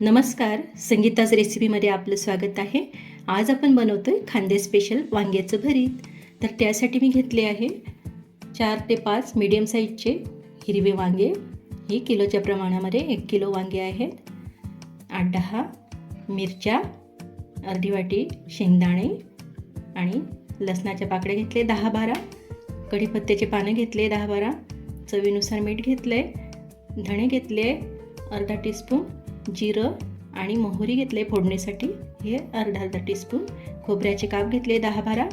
नमस्कार संगीताच रेसिपीमध्ये आपलं स्वागत आहे. आज आपण बनवतो आहे खांदे स्पेशल वांग्याचं भरीत. तर त्यासाठी मी घेतले आहे चार ते पाच मीडियम साईजचे हिरवे वांगे. ही किलोच्या प्रमाणामध्ये एक किलो वांगे आहेत. आठ दहा मिरच्या अर्धी वाटी शेंगदाणे आणि लसणाच्या पाकड्या घेतले दहा बारा. कढीपत्त्याचे पानं घेतले दहा बारा. चवीनुसार मीठ घेतलं आहे धणे घेतले अर्धा टीस्पून जिरं आणि मोहरी घेतले फोडणीसाठी. हे अर्धा अर्धा टीस्पून खोबऱ्याचे काप घेतले दहा बारा.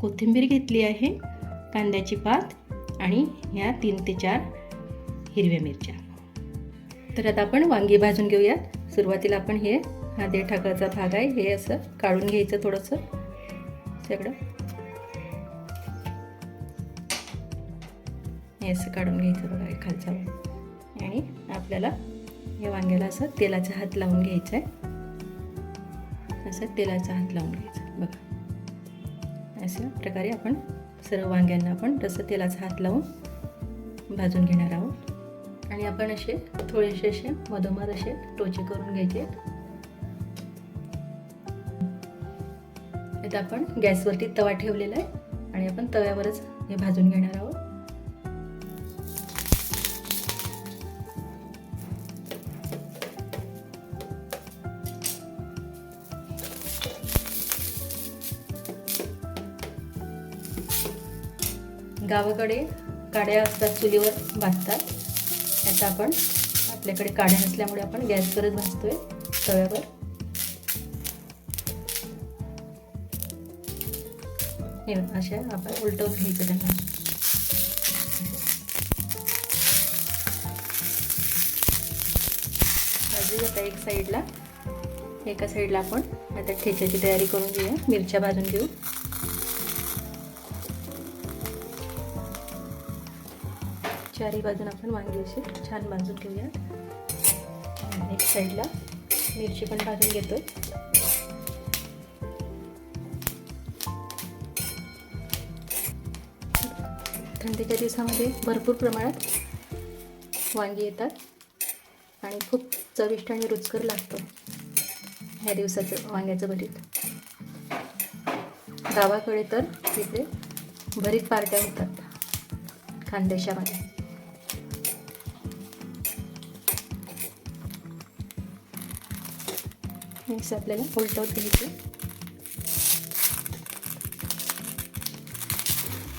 कोथिंबीर घेतली आहे. कांद्याची पात आणि ह्या तीन ते चार हिरव्या मिरच्या. तर आता आपण वांगी भाजून घेऊयात. सुरुवातीला आपण हे हा देठाकाचा भाग आहे. हे असं काढून घ्यायचं थोडंसं. सगळं हे असं काढून घ्यायचं बघा खालचा आणि आपल्याला या वांग्याला असं तेलाचा हात लावून घ्यायचा आहे असं तेलाचा हात लावून घ्यायचा बघा. अशा प्रकारे आपण सर्व वांग्यांना आपण तसं तेलाचा हात लावून भाजून घेणार आहोत. आणि आपण असे थोडेसे असे मधोमध असे टोचे करून घ्यायचे. आता आपण गॅसवरती तवा ठेवलेला आहे. आणि आपण तव्यावरच हे भाजून घेणार आहोत. गावाकडे काड्या असतात चुलीवर भाजतात याचा आपण आपल्याकडे काड्या नसल्यामुळे आपण गॅसवरच भाजतोय तव्यावर. हे अशा आपण उलटवून घ्यायचं त्यांना. आता एक साईडला एका साईडला आपण आता ठेच्याची तयारी करून घेऊया. मिरच्या भाजून घेऊ. चारी बाजून आपण वांगी असे छान भाजून घेऊया एक साईडला मिरची पण भाजून घेतो थंडीच्या दिवसामध्ये भरपूर प्रमाणात वांगी येतात आणि खूप चविष्ट आणि रुचकर लागतं ह्या दिवसाचं वांग्याचं भरीत. गावाकडे तर तिथे भरीत पार्ट्या होतात खानदेशामध्ये. मिक्स आपल्याला उलटवत घ्यायचे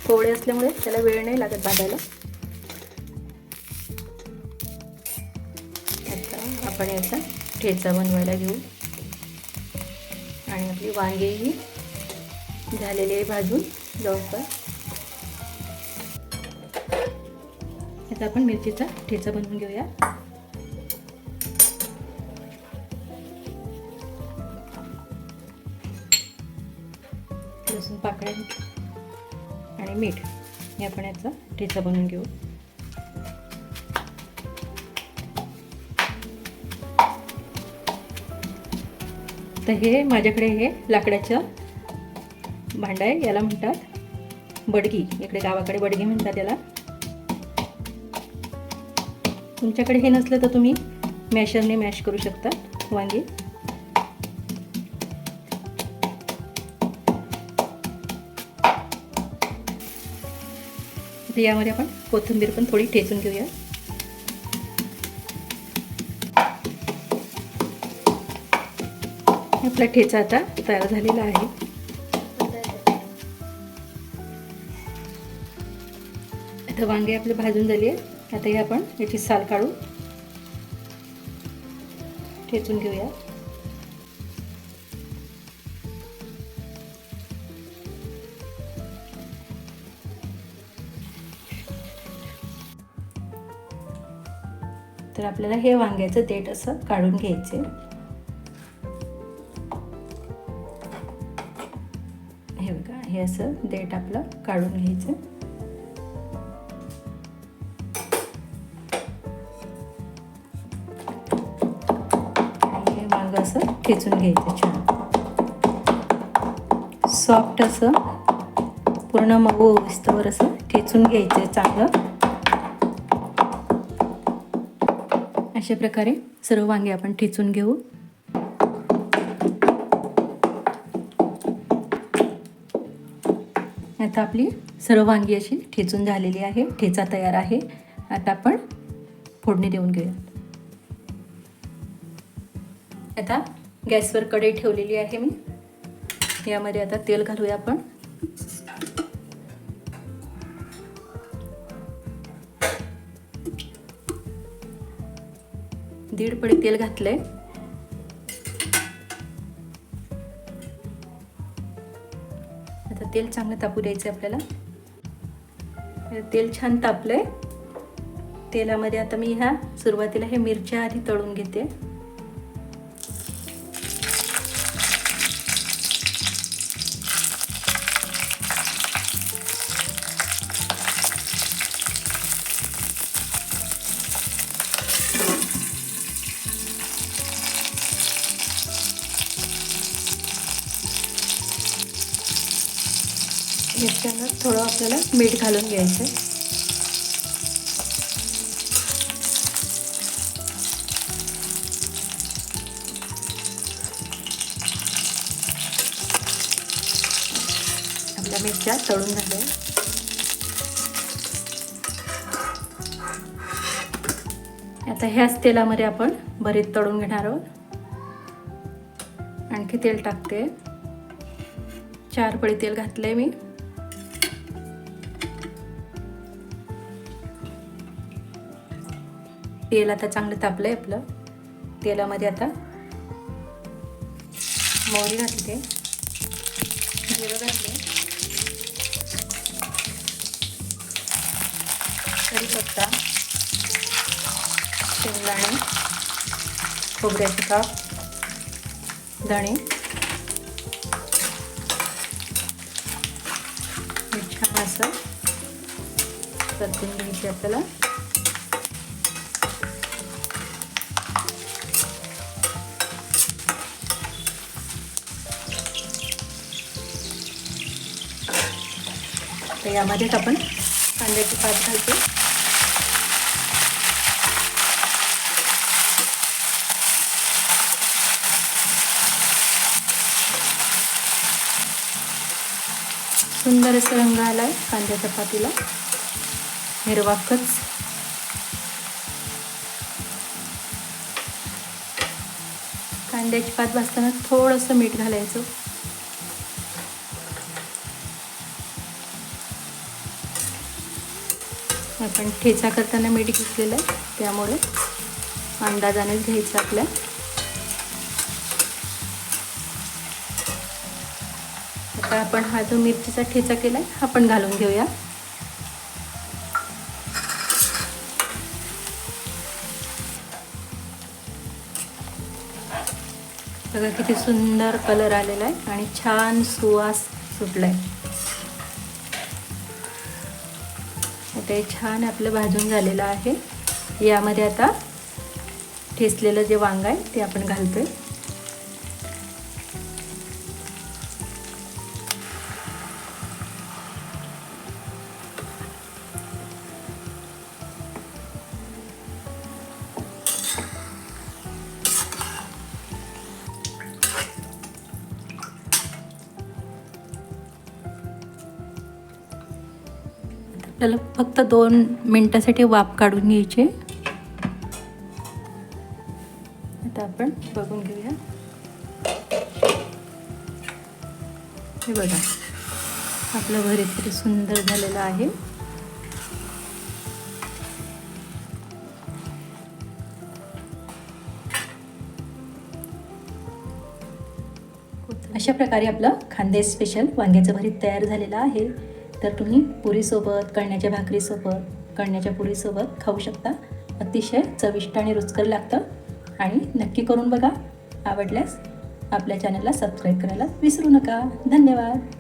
कोवळे असल्यामुळे त्याला वेळ नाही लागत बांधायला आता आपण याचा ठेचा बनवायला घेऊ. आणि आपली वांगेही झालेली आहे भाजून जवळपास. आता आपण मिरचीचा ठेचा बनवून घेऊया. लसूण पाकळ्या आणि मीठ हे आपण याचा ठेचा बनवून घेऊ. तर हे माझ्याकडे हे लाकडाचं भांडं आहे याला म्हणतात बडगी. इकडे गावाकडे बडगी म्हणतात याला. तुमच्याकडे हे नसलं तर तुम्ही मॅशरने मॅश करू शकता वांगी. आता यामध्ये आपण कोथिंबीर पण थोडी ठेचून घेऊया. आपला ठेचा आता तयार झालेला आहे. आता वांगे आपले भाजून झाली आहे आता हे आपण याची साल काढून ठेचून घेऊया. तर आपल्याला हे वांग्याचं देठ असं काढून घ्यायचे. हे बघा हे असं देठ आपलं काढून घ्यायचं. हे वांग असं ठेचून घ्यायचं छान. सॉफ्ट असं पूर्ण मऊ विस्तवर असं ठेचून घ्यायचं चांगलं. अशा प्रकारे सर्व वांगे आपण ठेचून घेऊ. आता आपली सर्व वांगी अशी ठेचून झालेली आहे. ठेचा तयार आहे. आता आपण फोडणी देऊन घेऊया. आता गॅसवर कढई ठेवलेली आहे मी. यामध्ये आता तेल घालूया आपण. दीड पडी तेल घातलंय. आता तेल चांगलं तापू द्यायचं आपल्याला. तेल छान तापलंय. तेलामध्ये आता मी ह्या सुरुवातीला हे मिरच्या आधी तळून घेते. मिरच्यांना थोडं आपल्याला मीठ घालून घ्यायचं आहे आपल्या मिरच्या तळून झाल्या. आता ह्याच तेलामध्ये आपण भरीत तळून घेणार आहोत. आणखी तेल टाकते. चार पळी तेल घातलंय मी. तेल आता चांगलं तापलं आहे आपलं. तेलामध्ये आता मोहरी घातली जिरं घातले कढीपत्ता शेंगदाणे खोबऱ्याचे काप धणे हे छान असं परतून घ्यायचे आपल्याला आता यामध्येच आपण कांद्याची पात घालतो सुंदर असं रंग आला आहे कांद्या चपातीला. हिरवा कच कांद्याची पात भाजताना थोडंसं मीठ घालायचं. आपण ठेचा करताना मीठ घेतलेलं आहे त्यामुळे अंदाजानेच घ्यायचं आपल्या आता आपण हा जो मिरचीचा ठेचा केला आहे हा पण घालून घेऊया. बघा किती सुंदर कलर आलेला आहे आणि छान सुवास सुटला आहे ते छान आपलं भाजून झालेलं आहे. यामध्ये आता ठेचलेलं जे वांग आहे ते आपण घालतोय. आपल्याला फक्त दोन मिनटासाठी वाफ काढून घ्यायची. आता आपण बघून घेऊया. हे बघा आपलं भरीत किती सुंदर झालेलं आहे. अशा प्रकारे आपलं खांदे स्पेशल वांग्याचं भरीत तयार झालेलं आहे. तर तुम्ही पुरीसोबत कळण्याच्या भाकरीसोबत कळण्याच्या पुरीसोबत खाऊ शकता. अतिशय चविष्ट आणि रुचकर लागतं. आणि नक्की करून बघा. आवडल्यास आपल्या चॅनलला सबस्क्राईब करायला विसरू नका. धन्यवाद.